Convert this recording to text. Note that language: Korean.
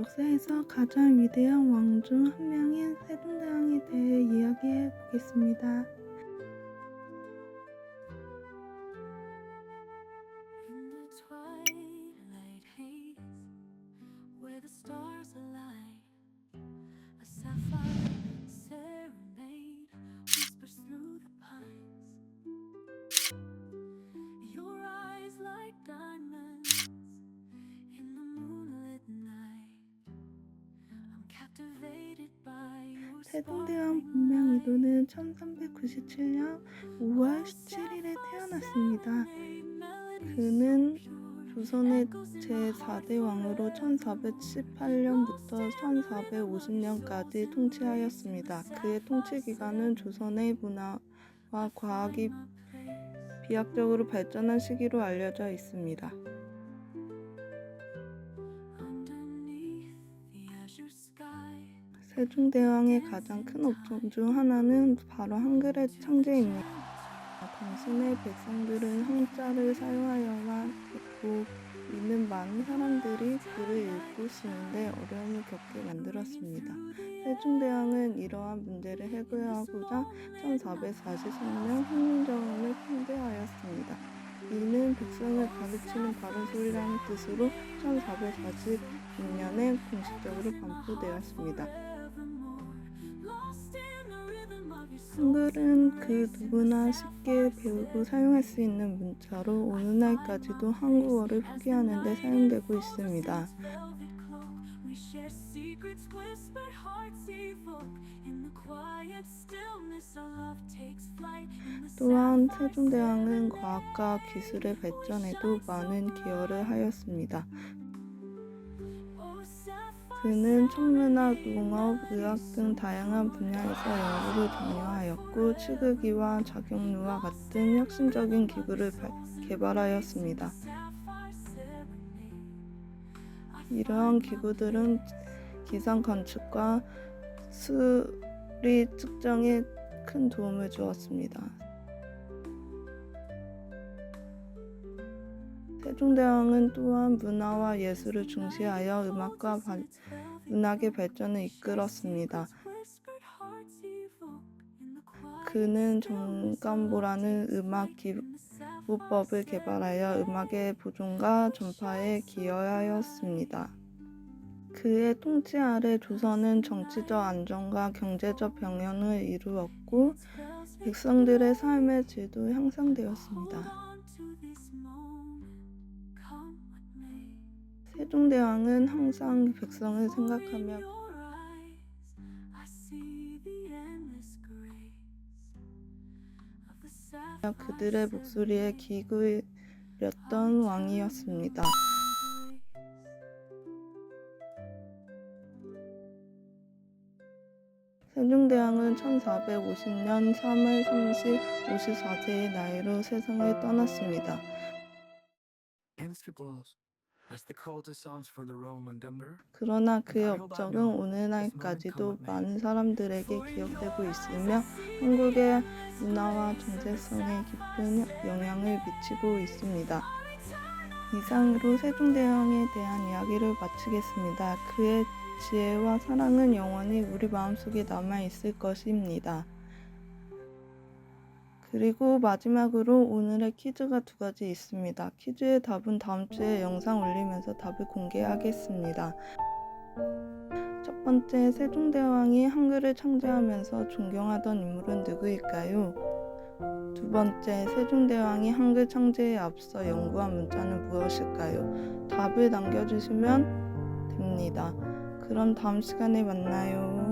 역사에서 가장 위대한 왕 중 한 명인 세종대왕에 대해 이야기해 보겠습니다. 세종대왕 본명 이도는 1397년 5월 17일에 태어났습니다. 그는 조선의 제4대 왕으로 1418년부터 1450년까지 통치하였습니다. 그의 통치 기간은 조선의 문화와 과학이 비약적으로 발전한 시기로 알려져 있습니다. 세종대왕의 가장 큰 업적 중 하나는 바로 한글의 창제입니다. 당신의 백성들은 한자를 사용하여만 했고 이는 많은 사람들이 글을 읽고 쓰는데 어려움을 겪게 만들었습니다. 세종대왕은 이러한 문제를 해결하고자 1443년 훈민정음을 폐대하였습니다. 이는 백성을 가르치는 바른 소리라는 뜻으로 1446년에 공식적으로 반포되었습니다. 한글은 그 누구나 쉽게 배우고 사용할 수 있는 문자로 오늘날까지도 한국어를 표기하는 데 사용되고 있습니다. 또한 세종대왕은 과학과 기술의 발전에도 많은 기여를 하였습니다. 그는 천문학, 농업, 의학 등 다양한 분야에서 연구를 장려하였고 치극기와 작용루와 같은 혁신적인 기구를 발- 개발하였습니다. 이러한 기구들은 기상 관측과 수리 측정에 큰 도움을 주었습니다. 세종대왕은 또한 문화와 예술을 중시하여 음악과 발- 문학의 발전을 이끌었습니다. 그는 정감보라는 음악 기부법을 개발하여 음악의 보존과 전파에 기여하였습니다. 그의 통치 아래 조선은 정치적 안정과 경제적 병영을 이루었고 백성들의 삶의 질도 향상되었습니다. 세종대왕은 항상 백성을 생각하며 그들의 목소리에 귀 기울였던 왕이었습니다. 세종대왕은 1450년 3월 30, 54세의 나이로 세상을 떠났습니다. 그러나 그의 업적은 오늘날까지도 많은 사람들에게 기억되고 있으며 한국의 문화와 정체성에 깊은 영향을 미치고 있습니다. 이상으로 세종대왕에 대한 이야기를 마치겠습니다. 그의 지혜와 사랑은 영원히 우리 마음속에 남아 있을 것입니다. 그리고 마지막으로 오늘의 퀴즈가 두 가지 있습니다. 퀴즈의 답은 다음 주에 영상 올리면서 답을 공개하겠습니다. 첫 번째, 세종대왕이 한글을 창제하면서 존경하던 인물은 누구일까요? 두 번째, 세종대왕이 한글 창제에 앞서 연구한 문자는 무엇일까요? 답을 남겨주시면 됩니다. 그럼 다음 시간에 만나요.